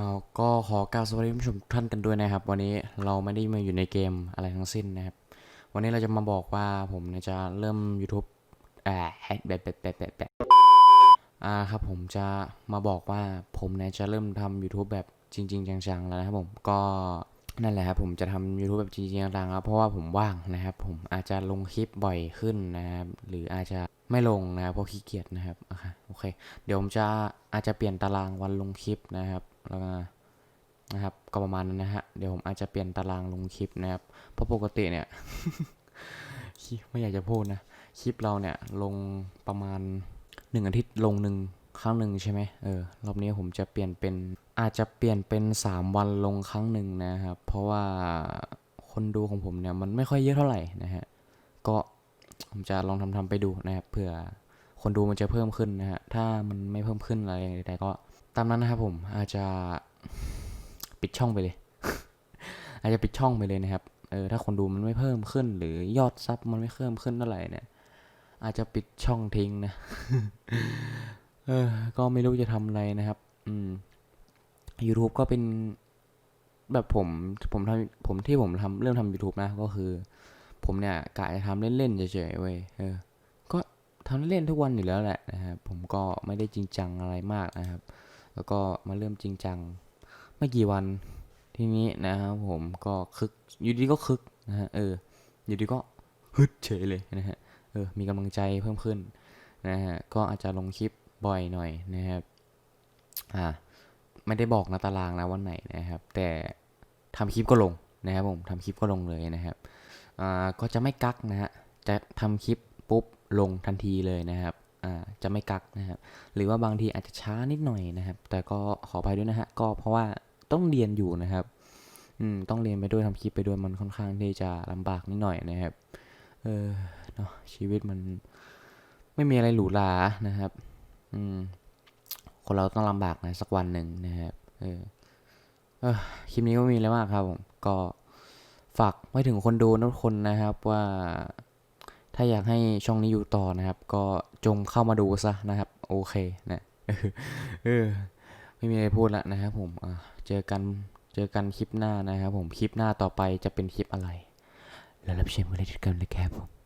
เอาก็ขอกล่าวสวัสดีผู้ชมทุกท่านกันด้วยนะครับ วันนี้เราไม่ได้มาอยู่ในเกมอะไรทั้งสิ้นนะครับ วันนี้เราจะมาบอกว่าผมจะเริ่ม YouTube อ่าแบบแบบแบบแบบแบบอ่าครับผมจะมาบอกว่าผมเนี่ยจะเริ่มทำ YouTube แบบจริง ๆ จังๆแล้วนะครับผมก็นั่นแหละครับผมจะทำ YouTube แบบจริงๆจังๆครับเพราะว่าผมว่างนะครับ ผมอาจจะลงคลิปบ่อยขึ้นนะครับหรืออาจจะไม่ลงนะครับเพราะขี้เกียจนะครับโอเค เดี๋ยวผมจะอาจจะเปลี่ยนตารางวันลงคลิปนะครับ แล้วก็นะครับก็ประมาณนั้นนะฮะเดี๋ยวผมอาจจะเปลี่ยนตารางลงคลิปนะครับเพราะปกติเนี่ยไม่อยากจะพูดนะคลิปเราเนี่ยลงประมาณหนึ่งอาทิตย์ลงหนึ่งครั้งหนึ่งใช่ไหมเออรอบนี้ผมจะเปลี่ยนเป็นอาจจะเปลี่ยนเป็นสามวันลงครั้งหนึ่งนะครับ เพราะว่าคนดูของผมเนี่ยมันไม่ค่อยเยอะเท่าไหร่นะฮะก็ผมจะลองทำทำไปดูนะครับเผื่อคนดูมันจะเพิ่มขึ้นนะฮะถ้ามันไม่เพิ่มขึ้นอะไรใดๆก็ ตามนั้นนะครับผมอาจจะปิดช่องไปเลย อาจจะปิดช่องไปเลยนะครับเออถ้าคนดูมันไม่เพิ่มขึ้น หรือยอดซับมันไม่เพิ่มขึ้นเท่าไหร่เนี่ย อาจจะปิดช่องทิ้งนะเออก็ไม่รู้จะทำอะไรนะครับ อืม YouTube ก็เป็นแบบผม ผมทำผมที่ผมทำเริ่มทำ YouTube นะ ก็คือ ผมเนี่ยกะจะทำเล่นๆเฉยๆเว้ยเออ ก็ทำเล่นๆทุกวันอยู่แล้วแหละนะครับ ผมก็ไม่ได้จริงจังอะไรมากนะครับ แล้วก็มาเริ่มจริงจัง ไม่กี่วันทีนี้นะครับผมก็คึกอยู่ดีก็คึกนะฮะเอออยู่ดีก็ฮึดเฉยเลยนะฮะเออมีกำลังใจเพิ่มขึ้นนะฮะก็อาจจะลงคลิปบ่อยหน่อยนะครับอ่าไม่ได้บอกนะตารางนะวันไหนนะครับ แต่ทำคลิปก็ลงนะครับผมทำคลิปก็ลงเลยนะครับอ่าก็จะไม่กักนะฮะจะทำคลิปปุ๊บลงทันทีเลยนะครับ จะไม่กักนะครับ หรือว่าบางทีอาจจะช้านิดหน่อยนะครับ แต่ก็ขอไปด้วยนะฮะ ก็เพราะว่าต้องเรียนอยู่นะครับ อืม ต้องเรียนไปด้วยทำคลิปไปด้วยมันค่อนข้างที่จะลำบากนิดหน่อยนะครับ เออ เนาะชีวิตมันไม่มีอะไรหรูหรานะครับ อืม คนเราต้องลำบากนะสักวันหนึ่งนะครับ เออ เออคลิปนี้ก็มีแล้วมากครับผม ก็ฝากไว้ถึงคนดูทุกคนนะครับว่า ถ้าอยากให้ช่องนี้อยู่ต่อนะครับ ก็จงเข้ามาดูซะนะครับ โอเคนะเออไม่มีอะไรพูดละนะครับผมเจอกันเจอกันคลิปหน้านะครับผมคลิปหน้าต่อไปจะเป็นคลิปอะไร แล้วรับชมกันเลยกันเลยครับผม